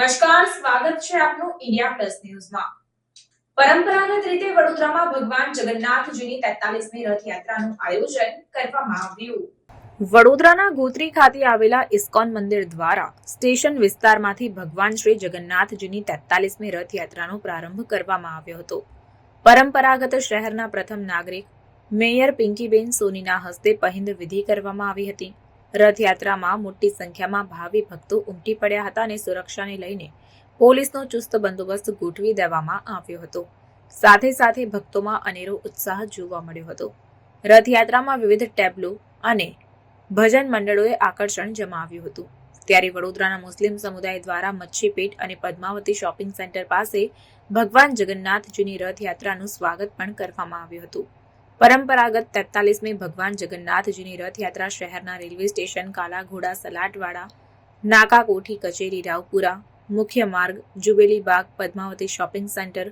નમસ્કાર, સ્વાગત છે આપનું ઇન્ડિયા પ્લસ ન્યૂઝમાં. પરંપરાગત રીતે વડોદરામાં ભગવાન જગન્નાથજીની તેતાલીસમી રથયાત્રાનું આયોજન કરવામાં આવ્યું. વડોદરાના ગોત્રી ખાતે આવેલા ઇસ્કોન મંદિર દ્વારા સ્ટેશન વિસ્તારમાંથી ભગવાન શ્રી જગન્નાથજીની તેતાલીસમી રથયાત્રાનો પ્રારંભ કરવામાં આવ્યો હતો. પરંપરાગત શહેરના પ્રથમ નાગરિક મેયર પિંકીબેન સોનીના હસ્તે પહિંદ વિધિ કરવામાં આવી હતી. રથયાત્રામાં મોટી સંખ્યામાં ભાવિ ભક્તો ઉમટી પડ્યા હતા અને સુરક્ષાને લઈને પોલીસનો ચુસ્ત બંદોબસ્ત ગોઠવી દેવામાં આવ્યો હતો. સાથે સાથે ભક્તોમાં અનેરો ઉત્સાહ જોવા મળ્યો હતો. રથયાત્રામાં વિવિધ ટેબ્લો અને ભજન મંડળોએ આકર્ષણ જમાવ્યું હતું. ત્યારે વડોદરાના મુસ્લિમ સમુદાય દ્વારા મચ્છીપેટ અને પદ્માવતી શોપિંગ સેન્ટર પાસે ભગવાન જગન્નાથજીની રથયાત્રાનું સ્વાગત પણ કરવામાં આવ્યું હતું. પરંપરાગત તેતાલીસમી ભગવાન જગન્નાથજીની રથયાત્રા શહેરના રેલવે સ્ટેશન, કાલાઘોડા સલાટવાડા નાકા કોઠી કચેરી, રાવપુરા, મુખ્ય માર્ગ, Jubilee Bagh, Padmavati shopping centre,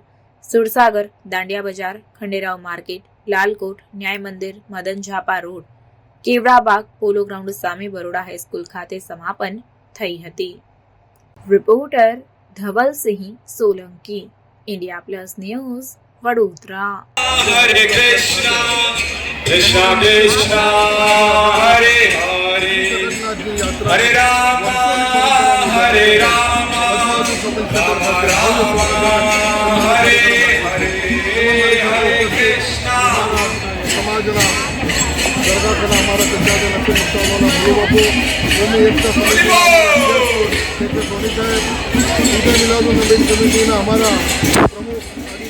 Sursagar, Dandia Bazar, Khanderao market, Lalkot Nyay Mandir Madan Zampa road, કેવડા બાગ, પોલો ગ્રાઉન્ડ સામે બરોડા હાઈસ્કૂલ ખાતે સમાપન થઈ હતી. Reporter Dhavalsinh Solanki, India plus news Vadodara. Hare Krishna Krishna Krishna Hare Hare Hare Ram Hare Ram Ram Ram Hare Hare Hare Krishna. સમાજના અમારા પ્રમુખ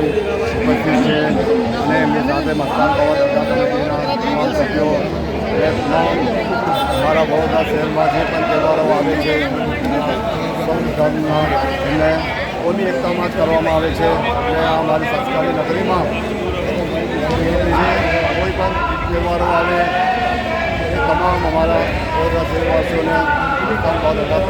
પણ ઉપસ્થિત છે. અને એમની સાથે મસ્તાન પવન દરગાહ કમિટીના તમામ સભ્યો. અમારા વડોદરા શહેરમાં જે પણ તહેવારો આવે છે સૌ ધર્મના એમને કોની એકતામાં જ કરવામાં આવે છે. અને આ અમારી સંસ્કારી નગરીમાં કોઈ પણ તહેવારો આવે, એ તમામ અમારા વડોદરા શહેરવાસીઓને ધન્યવાદ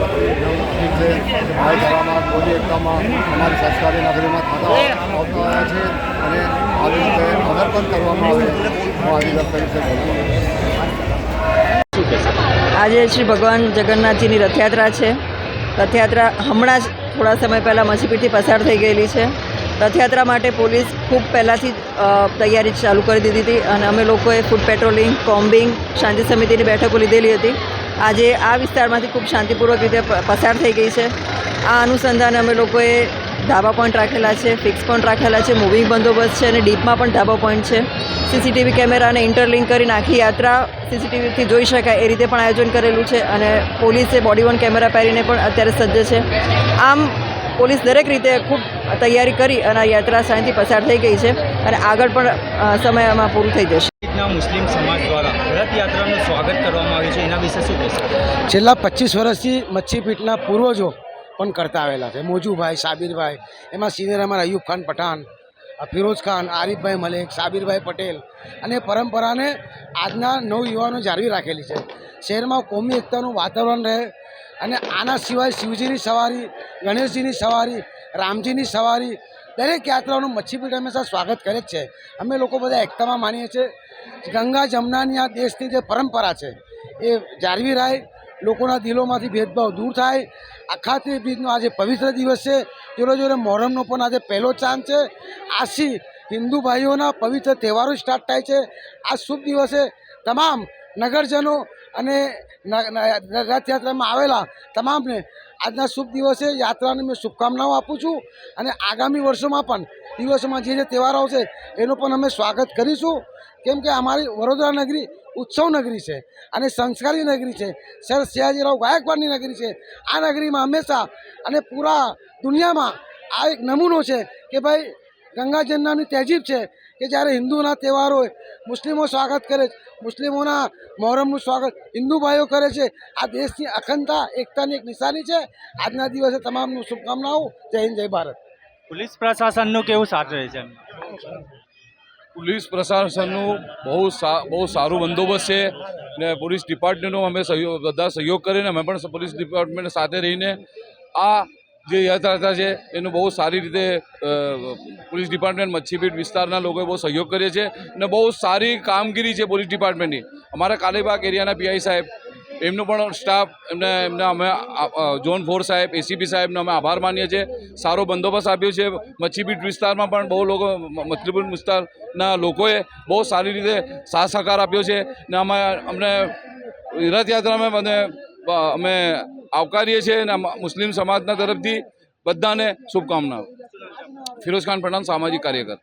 છે ભાઈચારામાં કોની એકતામાં અમારી સંસ્કારી નગરીમાં થતા આવતા રહ્યા છે અને આવી રીતે અગર પણ કરવામાં આવે હું આદિગર તરીકે બોલું આજે શ્રી ભગવાન જગન્નાથજીની રથયાત્રા છે. રથયાત્રા હમણાં જ થોડા સમય પહેલાં મસીપીથી પસાર થઈ ગયેલી છે. રથયાત્રા માટે પોલીસ ખૂબ પહેલાંથી તૈયારી ચાલુ કરી દીધી હતી અને અમે લોકોએ ફૂડ પેટ્રોલિંગ કોમ્બિંગ શાંતિ સમિતિની બેઠકો લીધેલી હતી. આજે આ વિસ્તારમાંથી ખૂબ શાંતિપૂર્વક રીતે પસાર થઈ ગઈ છે. આ અનુસંધાને અમે લોકોએ ધાબા પોઈન્ટ રાખેલા છે ફિક્સ પોઈન્ટ રાખેલા છે મૂવિંગ બંદોબસ્ત છે અને ડીપમાં પણ ધાબા પોઈન્ટ છે. સીસીટીવી કેમેરાને ઇન્ટરલિંક કરીને આખી યાત્રા સીસીટીવીથી જોઈ શકાય એ રીતે પણ આયોજન કરેલું છે અને પોલીસે બોડી વન કેમેરા પહેરીને પણ અત્યારે સજ્જ છે. આમ પોલીસ દરેક રીતે ખૂબ તૈયારી કરી અને યાત્રા શાંતિથી પસાર થઈ ગઈ છે અને આગળ પણ સમયમાં પૂરું થઈ જશે. રીતના મુસ્લિમ સમાજ દ્વારા રથયાત્રાનું સ્વાગત કરવામાં આવ્યું છે. એના વિશે શું કહેશો? છેલ્લા પચીસ વર્ષથી મચ્છીપીઠના પૂર્વજો પણ કરતા આવેલા છે. મોજુભાઈ સાબિરભાઈ એમાં સિનિયર અમારા અયુબ ખાન પઠાણ ફિરોજ ફિરોઝ ખાન આરિફભાઈ મલેક સાબિરભાઈ પટેલ અને પરંપરાને આજના નવયુવાનો જાળવી રાખેલી છે. શહેરમાં કોમી એકતાનું વાતાવરણ રહે અને આના સિવાય શિવજીની સવારી, ગણેશજીની સવારી, રામજીની સવારી, દરેક યાત્રાઓનું મચ્છીપીઠ હંમેશા સ્વાગત કરે જ છે. અમે લોકો બધા એકતામાં માનીએ છીએ. ગંગા જમનાની આ દેશની જે પરંપરા છે, એ જાળવી રહે લોકોના દિલોમાંથી ભેદભાવ દૂર થાય. આખાત્રી બીજનો આજે પવિત્ર દિવસ છે. જોડે જોડે મોહરમનો પણ આજે પહેલો ચાંદ છે. આજથી હિન્દુ ભાઈઓના પવિત્ર તહેવારો સ્ટાર્ટ થાય છે. આ શુભ દિવસે તમામ નગરજનો અને રથયાત્રામાં આવેલા તમામને આજના શુભ દિવસે યાત્રાને મેં શુભકામનાઓ આપું છું અને આગામી વર્ષોમાં પણ દિવસોમાં જે જે તહેવાર આવશે એનું પણ અમે સ્વાગત કરીશું. કેમ કે અમારી વડોદરા નગરી ઉત્સવ નગરી છે અને સંસ્કારી નગરી છે. સર સયાજીરાવ ગાયકવાડની નગરી છે. આ નગરીમાં હંમેશા અને પૂરા દુનિયામાં આ એક નમૂનો છે કે ભાઈ ગંગાજનનાની તહેજીબ છે. કે જ્યારે હિન્દુના તહેવાર હોય મુસ્લિમો સ્વાગત કરે છે મુસ્લિમોના મોહરમનું સ્વાગત હિન્દુ ભાઈઓ કરે છે. આ દેશની અખંડતા એકતાની એક નિશાની છે. આજના દિવસે તમામનું શુભકામનાઓ. જય હિન્દ જય ભારત. પોલીસ પ્રશાસનનું કેવું સાથ રહે છે? પોલીસ પ્રશાસનનું બહુ સા બહુ સારું બંદોબસ્ત છે ને પોલીસ ડિપાર્ટમેન્ટનો અમે સહયોગ બધા સહયોગ કરીને અમે પણ પોલીસ ડિપાર્ટમેન્ટ સાથે રહીને આ જે યાત્રા છે, એનું બહુ સારી રીતે પોલીસ ડિપાર્ટમેન્ટ, મચ્છીપીઠ વિસ્તારના લોકોએ બહુ સહયોગ કર્યો છે અને બહુ સારી કામગીરી છે પોલીસ ડિપાર્ટમેન્ટની. અમારા કાલીબાગ એરિયાના પીઆઈ સાહેબ, એમનો પણ સ્ટાફ, એમને એમને અમે ઝોન ફોર સાહેબ, એસીપી સાહેબનો અમે આભાર માનીએ છીએ. સારો બંદોબસ્ત આપ્યો છે. મચ્છીપીઠ વિસ્તારમાં પણ બહુ લોકો, મ- વિસ્તારના લોકોએ બહુ સારી રીતે સાથ સહકાર આપ્યો છે. ને અમે, અમને, રથયાત્રામાં મને અમે આવકારીએ છીએ અને મુસ્લિમ સમાજના તરફથી બધાને શુભકામનાઓ. ફિરોઝ ખાન પઠાણ સામાજિક કાર્યકર.